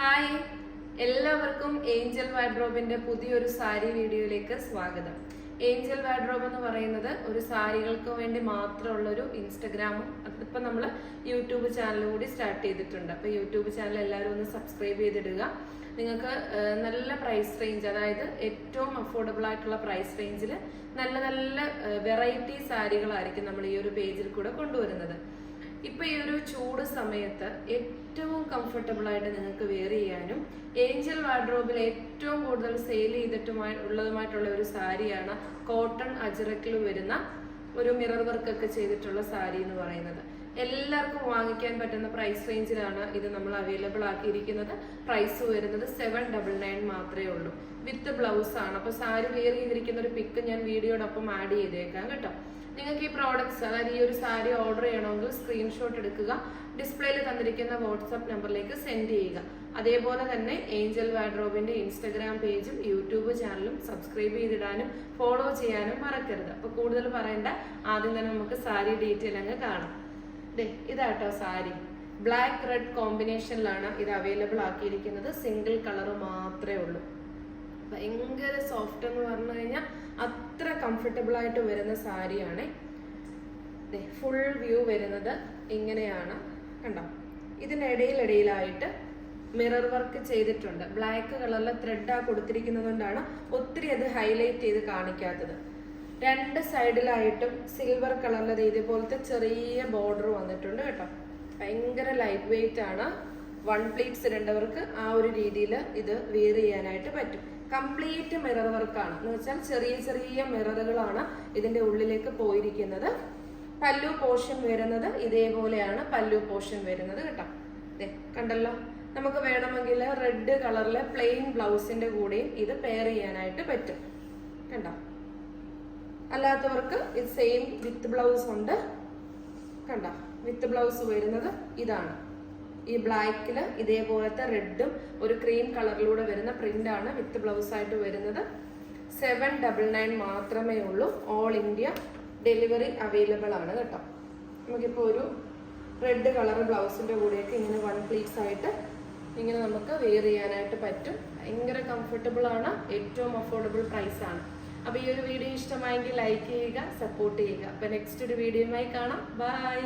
Hi. എല്ലാവർക്കും Angel വാഡ്രോബിന്റെ പുതിയൊരു സാരി വീഡിയോയിലേക്ക് സ്വാഗതം. ഏഞ്ചൽ വാഡ്രോബ് എന്ന് പറയുന്നത് ഒരു സാരികൾക്ക് വേണ്ടി മാത്രമുള്ള ഒരു ഇൻസ്റ്റഗ്രാമും അതിപ്പോ നമ്മൾ യൂട്യൂബ് ചാനൽ കൂടി സ്റ്റാർട്ട് ചെയ്തിട്ടുണ്ട്. അപ്പോൾ യൂട്യൂബ് ചാനൽ എല്ലാവരും ഒന്ന് സബ്സ്ക്രൈബ് ചെയ്തിടുക. നിങ്ങൾക്ക് നല്ല പ്രൈസ് റേഞ്ച് അതായത് ഏറ്റവും അഫോർഡബിൾ ആയിട്ടുള്ള പ്രൈസ് റേഞ്ചിൽ നല്ല നല്ല വെറൈറ്റി സാരികളായിരിക്കും നമ്മൾ ഈ ഒരു പേജിൽ കൂടെ കൊണ്ടുവരുന്നത്. ഇപ്പൊ ഈ ഒരു ചൂട് സമയത്ത് ഏറ്റവും കംഫർട്ടബിൾ ആയിട്ട് നിങ്ങൾക്ക് വെയർ ചെയ്യാനും ഏഞ്ചൽ വാർഡ്രോബിൽ ഏറ്റവും കൂടുതൽ സെയിൽ ചെയ്തിട്ടുമായി ഉള്ളതുമായിട്ടുള്ള ഒരു സാരിയാണ് കോട്ടൺ അജറക്കിൽ വരുന്ന ഒരു മിറർ വർക്ക് ഒക്കെ ചെയ്തിട്ടുള്ള സാരി എന്ന് പറയുന്നത്. എല്ലാവർക്കും വാങ്ങിക്കാൻ പറ്റുന്ന പ്രൈസ് റേഞ്ചിലാണ് ഇത് നമ്മൾ അവൈലബിൾ ആക്കിയിരിക്കുന്നത്. പ്രൈസ് വരുന്നത് സെവൻ ഡബിൾ നയൻ മാത്രമേ ഉള്ളൂ. വിത്ത് ബ്ലൗസ് ആണ്. അപ്പോൾ സാരി വെയർ ചെയ്തിരിക്കുന്ന ഒരു പിക്ക് ഞാൻ വീഡിയോടൊപ്പം ആഡ് ചെയ്തേക്കാം കേട്ടോ. നിങ്ങൾക്ക് ഈ പ്രോഡക്ട്സ് അതായത് ഈ ഒരു സാരി ഓർഡർ ചെയ്യണമെങ്കിൽ സ്ക്രീൻഷോട്ട് എടുക്കുക. ഡിസ്പ്ലേയിൽ തന്നിരിക്കുന്ന വാട്സപ്പ് നമ്പറിലേക്ക് സെൻഡ് ചെയ്യുക. അതേപോലെ തന്നെ ഏഞ്ചൽ വാഡ്രോബിന്റെ ഇൻസ്റ്റഗ്രാം പേജും യൂട്യൂബ് ചാനലും സബ്സ്ക്രൈബ് ചെയ്തിടാനും ഫോളോ ചെയ്യാനും മറക്കരുത്. അപ്പോൾ കൂടുതൽ പറയേണ്ട. ആദ്യം തന്നെ നമുക്ക് സാരി ഡീറ്റെയിൽ അങ്ങ് കാണാം. ഇതാട്ടോ സാരി. ബ്ലാക്ക് റെഡ് കോമ്പിനേഷനിലാണ് ഇത് അവൈലബിൾ ആക്കിയിരിക്കുന്നത്. സിംഗിൾ കളർ മാത്രമേ ഉള്ളൂ. ഭയങ്കര സോഫ്റ്റ് എന്ന് പറഞ്ഞു കഴിഞ്ഞാൽ അത്ര കംഫർട്ടബിൾ ആയിട്ട് വരുന്ന സാരിയാണ്. ഫുൾ വ്യൂ വരുന്നത് ഇങ്ങനെയാണ്. കണ്ടോ? ഇടയിലിടയിലായിട്ട് മിറർ വർക്ക് ചെയ്തിട്ടുണ്ട്. ബ്ലാക്ക് കളറിലെ ത്രെഡാ കൊടുത്തിരിക്കുന്നത് കൊണ്ടാണ് ഒത്തിരി അത് ഹൈലൈറ്റ് ചെയ്ത് കാണിക്കാത്തത്. രണ്ട് സൈഡിലായിട്ടും സിൽവർ കളറിലെ ഇതുപോലത്തെ ചെറിയ ബോർഡർ വന്നിട്ടുണ്ട് കേട്ടോ. ഭയങ്കര ലൈറ്റ് വെയിറ്റ് ആണ്. വൺ പ്ലീറ്റ്സ് ഇടേണ്ടവർക്ക് ആ ഒരു രീതിയിൽ ഇത് വെയർ ചെയ്യാനായിട്ട് പറ്റും. കംപ്ലീറ്റ് മിറർ വർക്കാണ് എന്ന് വെച്ചാൽ ചെറിയ ചെറിയ മിററുകളാണ് ഇതിന്റെ ഉള്ളിലേക്ക് പോയിരിക്കുന്നത്. പല്ലു പോഷൻ വരുന്നത് ഇതേപോലെയാണ് പല്ലു പോഷൻ വരുന്നത് കേട്ടോ. ദേ കണ്ടല്ലോ? നമുക്ക് വേണമെങ്കിൽ റെഡ് കളറിലെ പ്ലെയിൻ ബ്ലൗസിന്റെ കൂടെയും ഇത് പെയർ ചെയ്യാനായിട്ട് പറ്റും. കണ്ടോ? അല്ലാത്തവർക്ക് ഇത് സെയിം വിത്ത് ബ്ലൗസ് ഉണ്ട്. കണ്ട? വിത്ത് ബ്ലൗസ് വരുന്നത് ഇതാണ്. ഈ ബ്ലാക്കിൽ ഇതേപോലത്തെ റെഡും ഒരു ക്രീം കളറിലൂടെ വരുന്ന പ്രിന്റ് ആണ് വിത്ത് ബ്ലൗസ് ആയിട്ട് വരുന്നത്. സെവൻ ഡബിൾ നയൻ മാത്രമേ ഉള്ളൂ. ഓൾ ഇന്ത്യ ഡെലിവറി അവൈലബിൾ ആണ് കേട്ടോ. നമുക്കിപ്പോൾ ഒരു റെഡ് കളർ ബ്ലൗസിന്റെ കൂടെയൊക്കെ ഇങ്ങനെ വൺ പ്ലീറ്റ്സ് ആയിട്ട് ഇങ്ങനെ നമുക്ക് വെയർ ചെയ്യാനായിട്ട് പറ്റും. ഭയങ്കര കംഫർട്ടബിൾ ആണ്. ഏറ്റവും അഫോർഡബിൾ പ്രൈസാണ് അപ്പോൾ ഈ ഒരു വീഡിയോ ഇഷ്ടമായെങ്കിൽ ലൈക്ക് ചെയ്യുക സപ്പോർട്ട് ചെയ്യുക. അപ്പോൾ നെക്സ്റ്റ് ഒരു വീഡിയോയുമായി കാണാം. ബൈ